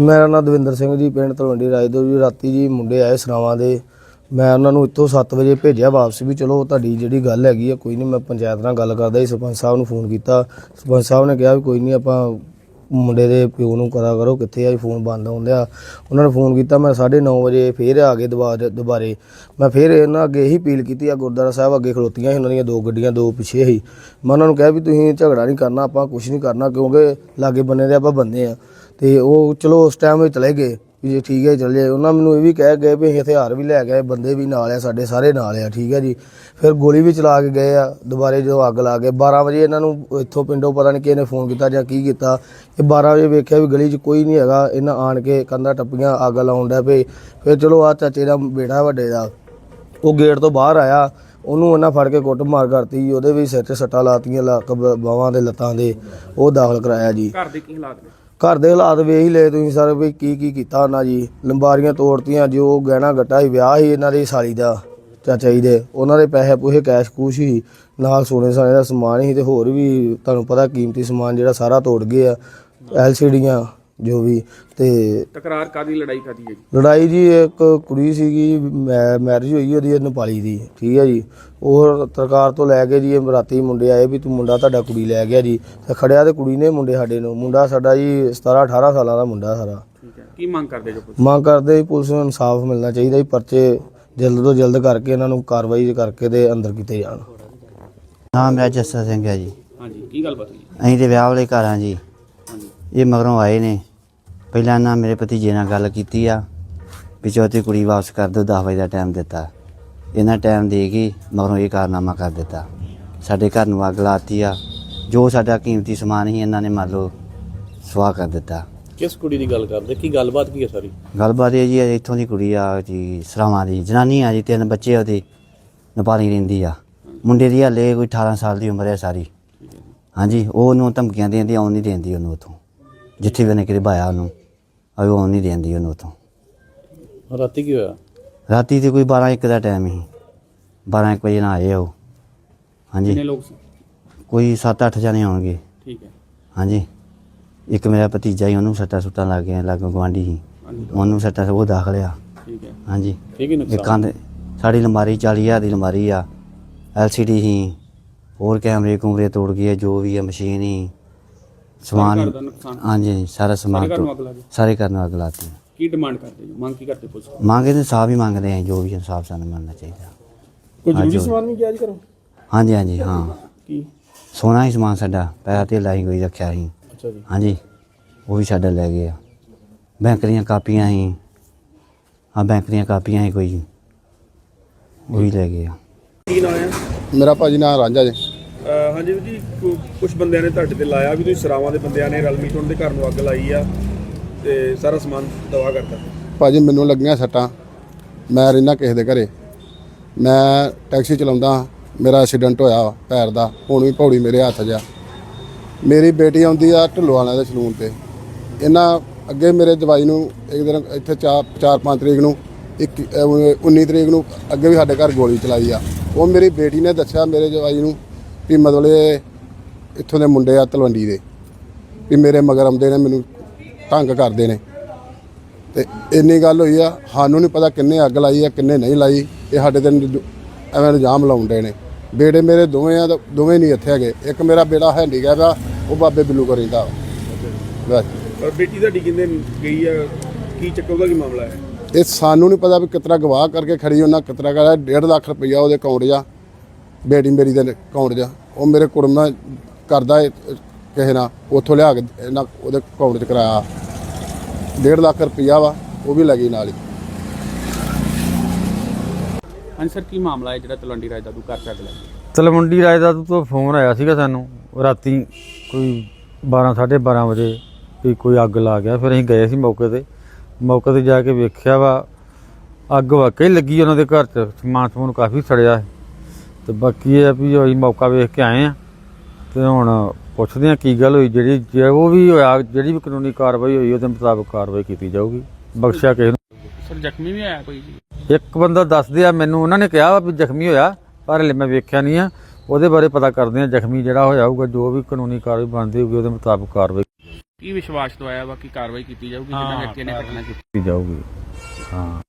ਮੇਰਾ ਨਾਮ ਦਵਿੰਦਰ ਸਿੰਘ ਜੀ, ਪਿੰਡ ਤਲਵੰਡੀ ਰਾਜਦੋ ਜੀ। ਰਾਤੀ ਜੀ ਮੁੰਡੇ ਆਏ ਸਰਾਵਾਂ ਦੇ। ਮੈਂ ਉਹਨਾਂ ਨੂੰ ਇੱਥੋਂ 7 ਵਜੇ ਭੇਜਿਆ ਵਾਪਸ ਵੀ, ਚਲੋ ਤੁਹਾਡੀ ਜਿਹੜੀ ਗੱਲ ਹੈਗੀ ਆ, ਕੋਈ ਨਹੀਂ ਮੈਂ ਪੰਚਾਇਤ ਨਾਲ ਗੱਲ ਕਰਦਾ ਸੀ ਸਰਪੰਚ ਸਾਹਿਬ ਨੂੰ ਫੋਨ ਕੀਤਾ। ਸਰਪੰਚ ਸਾਹਿਬ ਨੇ ਕਿਹਾ ਵੀ ਕੋਈ ਨਹੀਂ ਆਪਾਂ ਮੁੰਡੇ ਦੇ ਪਿਓ ਨੂੰ ਕਰਾ ਕਰੋ, ਕਿੱਥੇ ਆ ਫੋਨ ਬੰਦ ਹੁੰਦਿਆ ਉਹਨਾਂ ਨੇ ਫੋਨ ਕੀਤਾ, ਮੈਂ 9:30 ਵਜੇ ਫੇਰ ਆ ਗਏ ਦੁਬਾਰੇ ਦੁਬਾਰੇ। ਮੈਂ ਫੇਰ ਇਹਨਾਂ ਅੱਗੇ ਇਹੀ ਅਪੀਲ ਕੀਤੀ ਆ, ਗੁਰਦੁਆਰਾ ਸਾਹਿਬ ਅੱਗੇ ਖਲੋਤੀਆਂ ਸੀ, ਉਹਨਾਂ ਦੀਆਂ ਦੋ ਗੱਡੀਆਂ ਦੋ ਪਿੱਛੇ ਸੀ। ਮੈਂ ਉਹਨਾਂ ਨੂੰ ਕਿਹਾ ਵੀ ਤੁਸੀਂ ਝਗੜਾ ਨਹੀਂ ਕਰਨਾ, ਆਪਾਂ ਕੁਝ ਨਹੀਂ ਕਰਨਾ, ਕਿਉਂਕਿ ਲਾਗੇ ਬੰਨੇ ਦੇ ਆਪਾਂ ਬੰਦੇ ਆ। ਤੇ ਉਹ ਚਲੋ ਉਸ ਟਾਈਮ ਵਿੱਚ ਚਲੇ ਗਏ। ਵੀ ਜੇ ਠੀਕ ਹੈ ਚੱਲ ਜਾਏ ਉਹਨਾਂ ਮੈਨੂੰ ਇਹ ਵੀ ਕਹਿ ਗਏ ਵੀ ਅਸੀਂ ਹਥਿਆਰ ਵੀ ਲੈ ਗਏ ਬੰਦੇ ਵੀ ਨਾਲ ਆ, ਸਾਡੇ ਸਾਰੇ ਨਾਲ ਆ, ਠੀਕ ਹੈ ਜੀ। ਫਿਰ ਗੋਲੀ ਵੀ ਚਲਾ ਕੇ ਗਏ ਆ, ਦੁਬਾਰੇ ਜਦੋਂ ਅੱਗ ਲਾ ਕੇ। 12 ਵਜੇ ਇਹਨਾਂ ਨੂੰ ਇੱਥੋਂ ਪਿੰਡੋਂ ਪਤਾ ਨਹੀਂ ਕਿਹਨੇ ਫੋਨ ਕੀਤਾ ਜਾਂ ਕੀ ਕੀਤਾ। ਇਹ 12 ਵਜੇ ਵੇਖਿਆ ਵੀ ਗਲੀ 'ਚ ਕੋਈ ਨਹੀਂ ਹੈਗਾ। ਇਹਨਾਂ ਆਣ ਕੇ ਕੰਧਾਂ ਟੱਪੀਆਂ, ਅੱਗ ਲਾਉਣ ਡਿਆ ਪਏ। ਫਿਰ ਚਲੋ ਆ ਚਾਚੇ ਦਾ ਬੇਟਾ ਵੱਡੇ ਦਾ, ਉਹ ਗੇਟ ਤੋਂ ਬਾਹਰ ਆਇਆ। ਉਹਨੂੰ ਉਹਨਾਂ ਫੜ ਕੇ ਕੁੱਟ ਮਾਰ ਕਰਤੀ। ਉਹਦੇ ਵੀ ਸਿਰ 'ਚ ਸੱਟਾਂ ਲਾਤੀਆਂ ਲੱਕ ਬਾਹਾਂ ਦੇ ਲੱਤਾਂ ਦੇ। ਉਹ ਦਾਖਲ ਕਰਾਇਆ ਜੀ। ਘਰ ਦੇ ਕੀ ਹਾਲਾਤ ਨੇ? ਘਰ ਦੇ ਹਾਲਾਤ ਵੇਖ ਹੀ ਲਏ ਤੁਸੀਂ ਸਾਰੇ ਵੀ ਕੀ ਕੀ ਕੀਤਾ ਉਹਨਾਂ ਜੀ। ਲੰਬਾਰੀਆਂ ਤੋੜਤੀਆਂ ਜੋ ਗਹਿਣਾ ਗੱਟਾ ਹੀ ਵਿਆਹ ਹੀ ਇਹਨਾਂ ਦੀ ਸਾਲੀ ਦਾ, ਚਾਚਾ ਜੀ ਦੇ। ਉਹਨਾਂ ਦੇ ਪੈਸੇ ਪੂਹੇ ਕੈਸ਼ ਕੂਸ਼ ਹੀ, ਨਾਲ ਸੋਨੇ ਸਾਨੇ ਦਾ ਸਮਾਨ ਹੀ ਤੇ ਹੋਰ ਵੀ ਤੁਹਾਨੂੰ ਪਤਾ ਕੀਮਤੀ ਸਮਾਨ ਜਿਹੜਾ ਸਾਰਾ ਤੋੜ ਗਏ ਆ ਐਲਸੀਡੀਆਂ ਜੋ ਵੀ ਤੇ ਤਕਰਾਰ ਕਾਦੀ ਲੜਾਈ ਕਾਦੀ ਹੈ ਜੀ? ਲੜਾਈ ਜੀ ਇੱਕ ਕੁੜੀ ਸੀਗੀ ਮੈਰਿਜ ਹੋਈ ਉਹਦੀ ਨੇਪਾਲੀ ਦੀ ਠੀਕ ਹੈ ਜੀ। ਉਹ ਸਰਕਾਰ ਤੋਂ ਲੈ ਕੇ ਜੀ ਇਹ ਰਾਤੀ ਮੁੰਡੇ ਆਏ ਵੀ ਤੂੰ ਮੁੰਡਾ ਤੁਹਾਡਾ ਕੁੜੀ ਲੈ ਗਿਆ ਜੀ। ਤੇ ਖੜਿਆ ਤੇ ਕੁੜੀ ਨੇ ਮੁੰਡੇ ਸਾਡੇ ਨੂੰ ਮੁੰਡਾ ਸਾਡਾ ਜੀ 17 18 ਸਾਲਾਂ ਦਾ ਮੁੰਡਾ ਸਾਰਾ। ਠੀਕ ਹੈ। ਕੀ ਮੰਗ ਕਰਦੇ ਜੋ ਪੁਲਿਸ? ਮੰਗ ਕਰਦੇ ਪੁਲਿਸ ਨੂੰ ਇਨਸਾਫ ਮਿਲਣਾ ਚਾਹੀਦਾ ਜੀ ਪਰਚੇ ਜਲਦ ਤੋਂ ਜਲਦ ਕਰਕੇ ਇਹਨਾਂ ਨੂੰ ਕਾਰਵਾਈ ਕਰਕੇ ਤੇ ਅੰਦਰ ਕੀਤੇ ਜਾਣ। ਨਾਮ ਮੇਰਾ ਜੱਸਾ ਸਿੰਘ ਹੈ ਜੀ। ਹਾਂਜੀ ਕੀ ਗੱਲ ਬਤ ਹੋਈ? ਅਸੀਂ ਤੇ ਵਿਆਹ ਵਾਲੇ ਘਰ ਹਾਂ ਜੀ। ਹਾਂਜੀ। ਇਹ ਮਗਰੋਂ ਆਏ ਨੇ। ਪਹਿਲਾਂ ਇਹਨਾਂ ਮੇਰੇ ਭਤੀਜੇ ਨਾਲ ਗੱਲ ਕੀਤੀ ਆ ਵੀ ਚੌਥੀ ਕੁੜੀ ਵਾਪਸ ਕਰ ਦਿਓ 10 ਵਜੇ ਦਾ ਟਾਈਮ ਦਿੱਤਾ। ਇਹਨਾਂ ਟਾਈਮ ਦੇ ਕੇ ਮਗਰੋਂ ਇਹ ਕਾਰਨਾਮਾ ਕਰ ਦਿੱਤਾ। ਸਾਡੇ ਘਰ ਨੂੰ ਅੱਗ ਲਾਤੀ ਆ। ਜੋ ਸਾਡਾ ਕੀਮਤੀ ਸਮਾਨ ਸੀ ਇਹਨਾਂ ਨੇ ਮੰਨ ਲਓ ਸੁਆਹ ਕਰ ਦਿੱਤਾ। ਕਿਸ ਕੁੜੀ ਦੀ ਗੱਲ ਕਰਦੇ? ਕੀ ਗੱਲਬਾਤ ਕੀ ਹੈ ਸਾਰੀ? ਗੱਲਬਾਤ ਇਹ ਜੀ ਇੱਥੋਂ ਦੀ ਕੁੜੀ ਆ ਜੀ ਸਰਾਵਾਂ ਦੀ। ਜਨਾਨੀ ਆ ਜੀ ਤਿੰਨ ਬੱਚੇ ਉਹਦੇ ਨੇਪਾਲੀ ਰਹਿੰਦੀ ਆ। ਮੁੰਡੇ ਦੀ ਹਲੇ ਕੋਈ 18 ਸਾਲ ਦੀ ਉਮਰ ਹੈ ਸਾਰੀ ਹਾਂਜੀ ਉਹ ਉਹਨੂੰ ਧਮਕੀਆਂ ਦਿੰਦੀ ਆਉਣ ਨਹੀਂ ਦਿੰਦੀ ਉਹਨੂੰ ਉਥੋਂ। ਜਿੱਥੇ ਵੀ ਉਹਨੇ ਕਿਤੇ ਭਾਇਆ ਉਹਨੂੰ ਉਹ ਆਉਣ ਨਹੀਂ ਦਿੰਦੀ ਉਹਨੂੰ ਉਥੋਂ। ਰਾਤੀ ਕੀ ਹੋਇਆ? ਰਾਤੀ ਤੇ ਕੋਈ 12 1 ਦਾ ਟਾਈਮ ਸੀ। 12 1 ਵਜੇ ਨਾਲ ਆਏ ਉਹ। ਕਿੰਨੇ ਹਾਂਜੀ ਲੋਕ ਸੀ? ਕੋਈ 7-8 ਜਣੇ ਹੋਣਗੇ ਠੀਕ ਹੈ। ਹਾਂਜੀ। ਇੱਕ ਮੇਰਾ ਭਤੀਜਾ ਹੀ ਉਹਨੂੰ ਸੱਟਾਂ ਸੁੱਟਾਂ ਲੱਗ ਗਈਆਂ ਲੱਗ ਗਵਾਂਢੀ ਸੀ। ਹਾਂਜੀ। ਉਹਨੂੰ ਸੱਟਾਂ ਉਹ ਦਾਖਲ ਆ। ਠੀਕ ਹੈ। ਹਾਂਜੀ। ਠੀਕ ਹੀ ਇਹ ਨੁਕਸਾਨ ਕੰਧ ਸਾਡੀ ਲੰਬਾਰੀ 40000 ਦੀ ਲੰਬਾਰੀ ਆ। LCD ਹੀ ਹੋਰ ਕੈਮਰੇ ਕੁਮਰੇ ਤੋੜ ਗਏ ਜੋ ਵੀ ਆ ਮਸ਼ੀਨ ਹੀ ਘਰ ਸਮਾਨ ਦਾ ਨੁਕਸਾਨ। ਹਾਂਜੀ ਹਾਂਜੀ, ਸਾਰਾ ਸਮਾਨ ਸਾਰੇ ਘਰ ਨੂੰ ਅੱਗ ਲੱਗ ਗਈ ਸਾਰੇ ਘਰ ਨੂੰ ਅੱਗ ਲਾਤੀ ਕੀ ਡਿਮਾਂਡ ਕਰਦੇ ਜੋ? ਮੰਗ ਕੀ ਕਰਦੇ ਪੁਲਿਸ ਮੰਗੇ ਤੇ ਸਾਫ਼ ਹੀ ਮੰਗਦੇ ਆ ਜੋ ਵੀ ਇਨਸਾਫ ਸਾਨੂੰ ਮਿਲਣਾ ਚਾਹੀਦਾ। ਕੋਈ ਜ਼ਰੂਰੀ ਸਮਾਨ ਵੀ ਗਿਆ ਜੀ ਕਰੋ? ਹਾਂਜੀ ਹਾਂਜੀ ਹਾਂ। ਕੀ? ਸੋਨਾ ਹੀ ਸਮਾਨ ਸਾਡਾ ਪੈਸਾ ਤੇ ਲਾਈ ਕੋਈ ਰੱਖਿਆ ਸੀ ਅੱਛਾ ਜੀ। ਹਾਂਜੀ ਉਹ ਵੀ ਸਾਡਾ ਲੈ ਗਏ ਆ। ਬੈਂਕ ਦੀਆਂ ਕਾਪੀਆਂ ਸੀ ਹਾਂ ਬੈਂਕ ਦੀਆਂ ਕਾਪੀਆਂ ਸੀ ਕੋਈ ਉਹ ਵੀ ਲੈ ਗਏ ਆ। ਕੀ ਨਾਮ ਹੈ ਮੇਰਾ ਭਾਜੀ ਨਾਂ ਰਾਂਝਾ ਜੀ। ਹਾਂਜੀ ਜੀ ਕੁਝ ਬੰਦਿਆਂ ਨੇ ਤੁਹਾਡੇ ਤੇ ਲਾਇਆ ਵੀ ਤੁਸੀਂ ਸਰਾਵਾਂ ਦੇ ਬੰਦਿਆਂ ਨੇ ਰਲਮੀ ਚੁਣ ਦੇ ਘਰ ਨੂੰ ਅੱਗ ਲਾਈ ਆ ਤੇ ਸਾਰਾ ਸਮਾਨ ਦਵਾ ਕਰਤਾ। ਭਾਜੀ, ਮੈਨੂੰ ਲੱਗੀਆਂ ਸੱਟਾਂ। ਮੈਂ ਰਹਿਣਾ ਕਿਸੇ ਦੇ ਘਰੇ। ਮੈਂ ਟੈਕਸੀ ਚਲਾਉਂਦਾ, ਮੇਰਾ ਐਕਸੀਡੈਂਟ ਹੋਇਆ ਪੈਰ ਦਾ, ਹੁਣ ਵੀ ਪੌੜੀ ਮੇਰੇ ਹੱਥ 'ਚ ਮੇਰੀ ਬੇਟੀ ਆਉਂਦੀ ਆ ਢਿੱਲੋਵਾਲਾ ਦੇ ਸਲੂਨ ਤੇ। ਇਹਨਾਂ ਅੱਗੇ ਮੇਰੇ ਦਵਾਈ ਨੂੰ ਇੱਕ ਦਿਨ ਇੱਥੇ 4 5 ਤਰੀਕ ਨੂੰ, ਇੱਕ, ਅਹ 19 ਤਰੀਕ ਨੂੰ ਅੱਗੇ ਵੀ ਸਾਡੇ ਘਰ ਗੋਲੀ ਚਲਾਈ ਆ। ਉਹ ਮੇਰੀ ਬੇਟੀ ਨੇ ਦੱਸਿਆ ਮੇਰੇ ਜਵਾਈ ਨੂੰ ਵੀ ਮਤਲਬ ਇਹ ਇੱਥੋਂ ਦੇ ਮੁੰਡੇ ਆ ਤਲਵੰਡੀ ਦੇ ਵੀ ਮੇਰੇ ਮਗਰ ਆਉਂਦੇ ਨੇ ਮੈਨੂੰ ਤੰਗ ਕਰਦੇ ਨੇ। ਤੇ ਇੰਨੀ ਗੱਲ ਹੋਈ ਆ ਸਾਨੂੰ ਨਹੀਂ ਪਤਾ ਕਿੰਨੇ ਅੱਗ ਲਾਈ ਆ ਕਿੰਨੇ ਨਹੀਂ ਲਾਈ। ਇਹ ਸਾਡੇ ਤੇ ਐਵੇਂ ਇਲਜ਼ਾਮ ਲਾਉਂਦੇ ਨੇ। ਬੇੜੇ ਮੇਰੇ ਦੋਵੇਂ ਆ ਦੋਵੇਂ ਨਹੀਂ ਇੱਥੇ ਹੈਗੇ। ਇੱਕ ਮੇਰਾ ਬੇੜਾ ਹੈਂਡੀਕੈਪ ਆ ਉਹ ਬਾਬੇ ਬਿੱਲੂ ਕੋ ਰਹਿੰਦਾ ਵਾ। ਬਸ। ਪਰ ਬੇਟੀ ਤੁਹਾਡੀ ਕਿੰਨੇ ਗਈ ਆ? ਕੀ ਚੱਕਰ ਉਹਦਾ ਕੀ ਮਾਮਲਾ ਹੈ? ਇਹ ਸਾਨੂੰ ਨਹੀਂ ਪਤਾ ਵੀ ਕਿਤਨਾ ਗਵਾਹ ਕਰਕੇ ਖੜੀ ਉਹਨਾਂ ਕਿਤਨਾ ਕਰਿਆ 1.5 ਲੱਖ ਰੁਪਈਆ ਉਹਦੇ ਅਕਾਊਂਟ 'ਚ ਆ। ਬੇਟੀ ਮੇਰੀ ਦੇ ਅਕਾਊਂਟ 'ਚ। ਉਹ ਮੇਰੇ ਕੁੜਮਾ ਕਰਦਾ ਇਹ ਕਿਸੇ ਨਾਲ ਉੱਥੋਂ ਲਿਆ ਕੇ ਇਹਨਾਂ ਉਹਦੇ ਅਕਾਊਂਟ 'ਚ ਕਰਾਇਆ। 1.5 ਲੱਖ ਰੁਪਈਆ ਵਾ ਉਹ ਵੀ ਲੱਗੀ ਨਾਲ ਹੀ। ਹਾਂਜੀ ਸਰ ਕੀ ਮਾਮਲਾ ਹੈ ਜਿਹੜਾ ਤਲਵੰਡੀ ਰਾਜ ਦਾ ਤੂੰ ਘਰ ਚੱਕ ਲਿਆ? ਤਲਵੰਡੀ ਰਾਜ ਦਾ ਤੋਂ ਫੋਨ ਆਇਆ ਸੀਗਾ ਸਾਨੂੰ ਰਾਤੀ ਕੋਈ 12 12:30 ਵਜੇ ਵੀ ਕੋਈ ਅੱਗ ਲਾ ਗਿਆ ਫਿਰ ਅਸੀਂ ਗਏ ਸੀ ਮੌਕੇ ਤੇ। ਮੌਕੇ ਤੇ ਜਾ ਕੇ ਵੇਖਿਆ ਵਾ ਅੱਗ ਵਾਕਈ ਲੱਗੀ ਉਹਨਾਂ ਦੇ ਘਰ 'ਚ ਸਮਾਨ ਸਮੂਨ ਕਾਫੀ ਸੜਿਆ। ਹੈ ਤੇ ਬਾਕੀ ਇਹ ਆ ਵੀ ਅਸੀਂ ਮੌਕਾ ਵੇਖ ਕੇ ਆਏ ਆ ਤੇ ਹੁਣ ਪੁੱਛਦੇ ਆ ਕੀ ਗੱਲ ਹੋਈ ਜਿਹੜੀ ਜੋ ਵੀ ਹੋਇਆ ਜਿਹੜੀ ਵੀ ਕਾਨੂੰਨੀ ਕਾਰਵਾਈ ਹੋਈ ਉਹਦੇ ਮੁਤਾਬਕ ਕਾਰਵਾਈ ਕੀਤੀ ਜਾਊਗੀ। ਬਖਸ਼ਿਆ ਕਿਸੇ ਨੂੰ। ਸਰ ਜ਼ਖਮੀ ਵੀ ਆਇਆ ਕੋਈ ਜੀ? ਇੱਕ ਬੰਦਾ ਦੱਸਦੇ ਆ ਮੈਨੂੰ ਉਹਨਾਂ ਨੇ ਕਿਹਾ ਵਾ ਜ਼ਖਮੀ ਹੋਇਆ ਪਰ ਹਲੇ ਮੈਂ ਵੇਖਿਆ ਨਹੀਂ ਆ। ਉਹਦੇ ਬਾਰੇ ਪਤਾ ਕਰਦੇ ਆ ਜ਼ਖਮੀ ਜਿਹੜਾ ਹੋਇਆ ਹੋਊਗਾ ਜੋ ਵੀ ਕਾਨੂੰਨੀ ਕਾਰਵਾਈ ਬਣਦੀ ਹੋਊਗੀ ਉਹਦੇ ਮੁਤਾਬਕ ਕਾਰਵਾਈ ਕੀ ਵਿਸ਼ਵਾਸ ਦਵਾਇਆ ਵਾ ਕਿ ਕਾਰਵਾਈ ਕੀਤੀ ਜਾਊਗੀ ਜਿੱਦਾਂ ਵਿਅਕਤੀ ਨੇ ਘਟਨਾ ਕੀਤੀ ਜਾਊਗੀ ਹਾਂ।